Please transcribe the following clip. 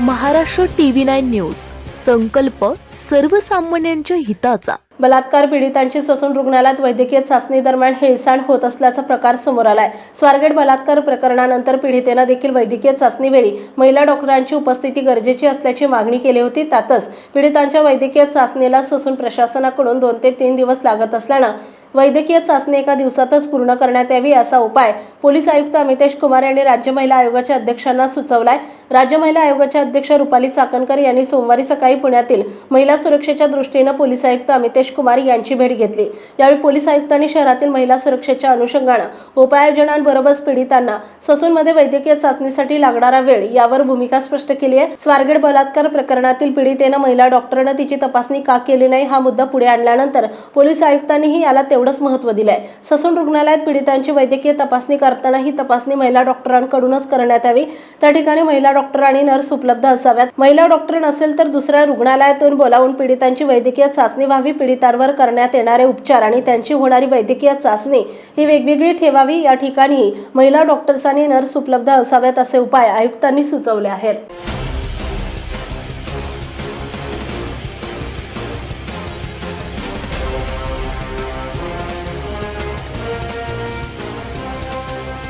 Maharashtra TV nine news. संकल्प सर्वसामान्यांच्या हिताचा. बलात्कार पीडितांची ससून रुग्णालयात वैद्यकीय चाचणी दरम्यान हेळसांड होत असल्याचा प्रकार समोर आलाय. स्वारगेट बलात्कार प्रकरणानंतर पीडितेनं देखील वैद्यकीय चाचणीवेळी महिला डॉक्टरांची उपस्थिती गरजेची असल्याची मागणी केली होती. त्यातच पीडितांच्या वैद्यकीय चाचणीला ससून प्रशासनाकडून दोन ते तीन दिवस लागत असल्यानं वैद्यकीय चाचणी एका दिवसातच पूर्ण करण्यात यावी असा उपाय पोलीस आयुक्त अमितेश कुमार यांनी राज्य महिला आयोगाच्या अध्यक्षांना सुचवलाय. राज्य महिला आयोगाच्या अध्यक्ष रुपाली चाकणकर यांनी सोमवारी सकाळी पुण्यातील महिला सुरक्षेच्या दृष्टीनं पोलीस आयुक्त अमितेश कुमार यांची भेट घेतली. यावेळी पोलीस आयुक्तांनी शहरातील महिला सुरक्षेच्या अनुषंगानं उपाययोजनांबरोबरच पीडितांना ससूनमध्ये वैद्यकीय चाचणीसाठी लागणारा वेळ यावर भूमिका स्पष्ट केली आहे. स्वारगेट बलात्कार प्रकरणातील पीडितेनं महिला डॉक्टरनं तिची तपासणी का केली नाही हा मुद्दा पुढे आणल्यानंतर पोलीस आयुक्तांनीही याला तेवढंच महत्त्व दिलंय. ससून रुग्णालयात पीडितांची वैद्यकीय तपासणी करताना ही तपासणी महिला डॉक्टरांकडूनच करण्यात यावी. त्या ठिकाणी महिला डॉक्टर आणि नर्स उपलब्ध असाव्यात. महिला डॉक्टर नसेल तर दुसऱ्या रुग्णालयातून बोलावून पीडितांची वैद्यकीय चाचणी व्हावी पीडितांवर करण्यात येणारे उपचार आणि त्यांची होणारी वैद्यकीय चाचणी ही वेगवेगळी ठेवावी. या ठिकाणी महिला डॉक्टर्स आणि नर्स उपलब्ध असाव्यात असे उपाय आयुक्तांनी सुचवले आहेत.